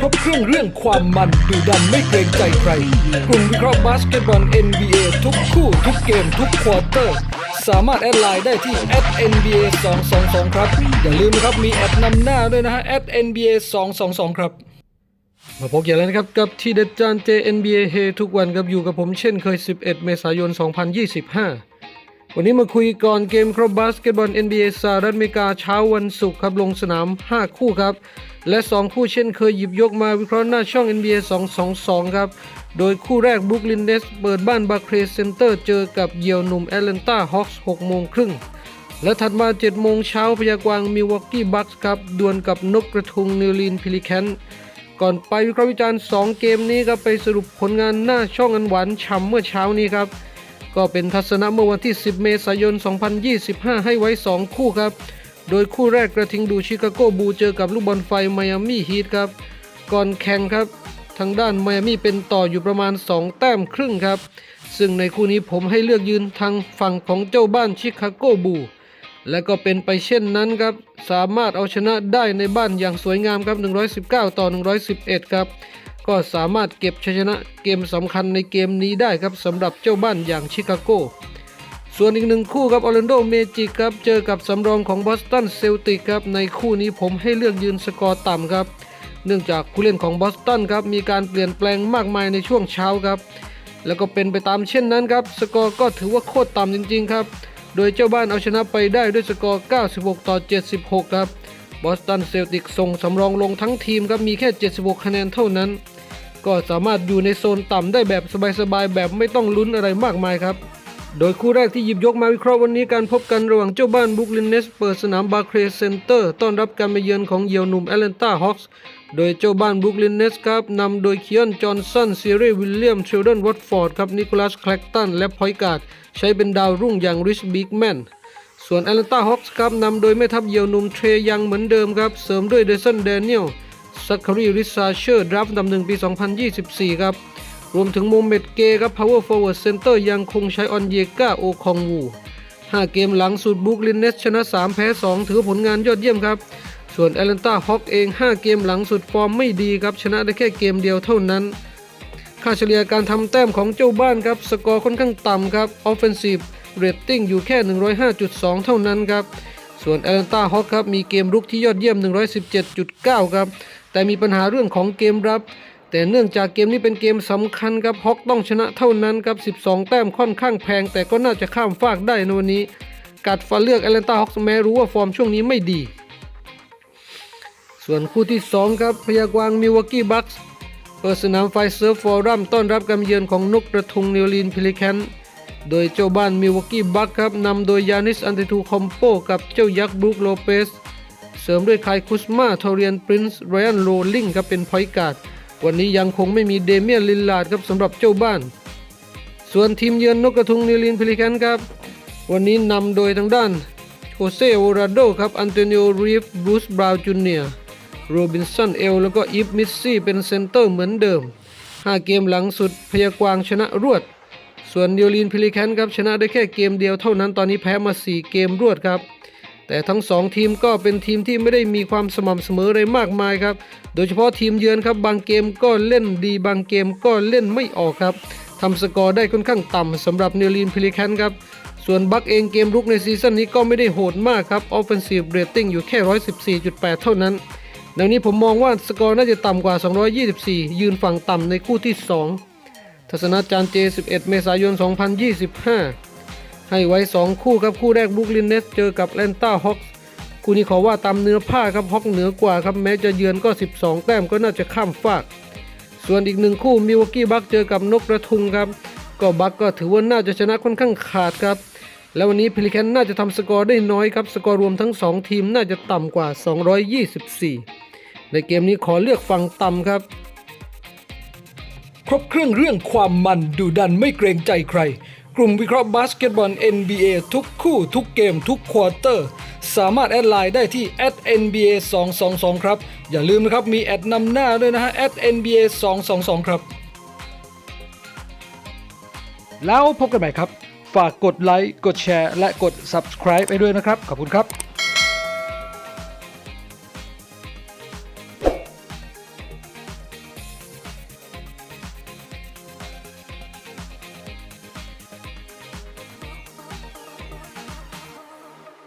ครบเครื่องเรื่องความมันดูดันไม่เกรงใจใครกลุ่มวิเคราะห์บาสเกตบอล NBA ทุกคู่ทุกเกมทุกควอเตอร์ สามารถแอดไลน์ได้ที่ @nba 222ครับ อย่าลืมนะครับมีแอดนำหน้าด้วยนะฮะ @nba 222ครับ มาพบกันแล้วนะครับ กับทีเด็ดจาน JNBA เฮทุกวันครับอยู่กับผมเช่นเคย 11 เมษายน 2025 วันนี้มาคุยก่อนเกมครบบาสเกตบอล NBA สหรัฐอเมริกาเช้าวันศุกร์ครับลงสนาม 5 คู่ครับ และ 2 คู่เช่นเคยหยิบยกมาวิเคราะห์หน้าช่อง NBA 222 ครับ โดยคู่แรกบ r ุ k ลินเ e สเปิดบ้านบาร์เครเซนเตอร์เจอกับเยี่ยวหนุ่มแอตแลนตาฮอคส์6โมงครึ่งและถัดมา 7 โมงเช้าพยากวางมิวอกกี้บัคส์ครับดวลกับนกกระทุงนิวลีนพิลิแคนก่อนไปวิเคราะห์วิจารณ์ 2 เกมนี้ครับไปสรุปผลงานหน้าช่องอันหวานฉ่ำเมื่อเช้านี้ครับ ก็เป็นทัศนะเมื่อวันที่ 10 เมษายน 2025 ให้ไว้ 2 คู่ครับ โดยคู่แรกกระทิงดูชิคาโกบูเจอกับลูกบอลไฟไมอามี่ฮีทครับ ก่อนแข่งครับทางด้านไมอามี่เป็นต่ออยู่ประมาณ 2 แต้มครึ่งครับ ซึ่งในคู่นี้ผมให้เลือกยืนทางฝั่งของเจ้าบ้านชิคาโกบู และก็เป็นไปเช่นนั้นครับ สามารถเอาชนะได้ในบ้านอย่างสวยงามครับ 119 ต่อ 111 ครับ ก็สามารถเก็บชัยชนะเกมสำคัญในเกมนี้ได้ครับสำหรับเจ้าบ้านอย่างชิคาโก ส่วนอีกหนึ่งคู่ครับออร์แลนโดเมจิกครับเจอกับสำรองของบอสตันเซลติกครับในคู่นี้ผมให้เลือกยืนสกอร์ต่ำครับ เนื่องจากผู้เล่นของบอสตันครับมีการเปลี่ยนแปลงมากมายในช่วงเช้าครับ แล้วก็เป็นไปตามเช่นนั้นครับสกอร์ก็ถือว่าโคตรต่ำจริง ๆ ครับ โดยเจ้าบ้านเอาชนะไปได้ด้วยสกอร์ 96 ต่อ 76 ครับ บอสตันเซลติกส่งสำรองลงทั้งทีมครับมีแค่ 76 คะแนนเท่านั้น ก็สามารถอยู่ในโซนต่ำได้แบบสบายๆ แบบไม่ต้องลุ้นอะไรมากมายครับ โดยคู่แรกที่หยิบยกมาวิเคราะห์วันนี้การพบกันระหว่างเจ้าบ้านบ r ุ k ลินเนสเปิดสนามบาร์เครเซนเตอร์ต้อนรับการมาเยือนของเยี่ยวหนุ่มแอตแลนตาฮอคส์โดยเจ้าบ้านบ r ุ k ลินเนสครับนำโดยเคียนจอห์นสันซีรีวิลเลียมเชลดอนวอตฟอร์ดครับนิโคลัสแคลกตันและพอยการ์ดใช้เป็นดาวรุ่งอย่างริชบิกแมน ส่วนแอตแลนตาฮอคส์ครับนำโดยแม่ทัพเยี่ยวหนุ่มเทรยังเหมือนเดิมครับ เสริมด้วยเดซันแดเนียลซัคคารีริซาเชอร์ดรับดับหนึ่งปี 2024 ครับ รวมถึงโมเมดเกครับ power forward center ยังคงใช้ออนเยกาโอคองวู5 เกมหลังสุดบุกลินเนสชนะ 3 แพ้ 2 ถือผลงานยอดเยี่ยมครับ ส่วนแอตแลนตาฮอคเอง 5 เกมหลังสุดฟอร์มไม่ดีครับ ชนะได้แค่เกมเดียวเท่านั้น ค่าเฉลี่ยการทำแต้มของเจ้าบ้านครับ สกอร์ค่อนข้างต่ำครับ offensive rating อยู่แค่ 105.2 เท่านั้นครับ ส่วนแอตแลนตาฮอคครับ มีเกมรุกที่ยอดเยี่ยม 117.9 ครับ แต่มีปัญหาเรื่องของเกมรับ แต่เนื่องจากเกมนี้เป็นเกมสำคัญครับ ฮอกต้องชนะเท่านั้นครับ 12 แต้มค่อนข้างแพง แต่ก็น่าจะข้ามฟากได้ในวันนี้ กัดฟันเลือกแอตแลนตาฮอคแม้รู้ว่าฟอร์มช่วงนี้ไม่ดี ส่วนคู่ที่ 2 ครับพยากวางมิวอกกี้บัคส์ เปิดสนามไฟเซิร์ฟฟอรัมต้อนรับการเยือนของนกกระทุงนิวลีนพิลิแคนโดยเจ้าบ้านมิวกกี้บัคครับนำโดยยานิสอันเตทูคอมโปกับเจ้ายักษ์บรูคโลเปสเสริมด้วยคายคุสมาทอเรียนปรินซ์ไรอันโรลลิงครับเป็นพอยต์การ์ดวันนี้ยังคงไม่มีเดเมียนลินลาร์ดครับสำหรับเจ้าบ้าน ส่วนทีมเยือนนกกระทุงนิวลินพิลิแคนครับ วันนี้นำโดยทางด้านโฮเซโอราโดครับอันโตนิโอรีฟบรูซบราวน์จูเนียร์ โรบินสันเอลแล้วก็อีฟมิสซี่เป็นเซนเตอร์เหมือนเดิม 5 เกมหลังสุดพยากวางชนะรวด ส่วนนิวลินพิลิแคนครับชนะได้แค่เกมเดียวเท่านั้นตอนนี้แพ้มา 4 เกมรวดครับ แต่ทั้ง 2 ทีมก็เป็นทีมที่ไม่ได้มีความสม่ำเสมออะไรมากมายครับ โดยเฉพาะทีมเยือนครับบางเกมก็เล่นดีบางเกมก็เล่นไม่ออกครับทำสกอร์ได้ค่อนข้างต่ำสำหรับเนลินพิลิแคนครับส่วนบัคเองเกมรุกในซีซั่นนี้ก็ไม่ได้โหดมากครับ offensive rating อยู่แค่ 114.8 เท่านั้น ดังนี้ผมมองว่าสกอร์น่าจะต่ำกว่า 224 ยืนฝั่งต่ำในคู่ที่ 2 ทัศนาจารย์เจ 11 เมษายน 2025 ให้ไว้ 2 คู่ครับ คู่แรกบ r ุ k ลินเนสเจอกับแลนต้าฮอคคู่นี้ขอว่าตามเนื้อผ้าครับฮอกเหนือกว่าครับแม้จะเยือนก็ 12 แต้มก็น่าจะข้ามฟาก ส่วนอีกหนึ่งคู่มิวกี้บัคเจอกับนกกระทุงครับ ก็บัคก็ถือว่าน่าจะชนะค่อนข้างขาดครับแล้ววันนี้พิลิแคนน่าจะทำสกอร์ได้น้อยครับ สกอร์รวมทั้ง 2 ทีมน่าจะต่ำกว่า 224 ในเกมนี้ขอเลือกฝั่งต่ำครับ ครบเครื่องเรื่องความมันดูดันไม่เกรงใจใคร กลุ่มวิเคราะห์บาสเกตบอล NBA ทุกคู่ทุกเกมทุกควอเตอร์สสามารถแอดไลน์ได้ที่ @nba 2 2 2ครับ อย่าลืมนะครับมีแอดนำหน้าด้วยนะฮะ @nba 2 2 2ครับ แล้วพบกันใหม่ครับ ฝากกดไลค์กดแชร์ และกด subscribe ไปด้วยนะครับ ขอบคุณครับ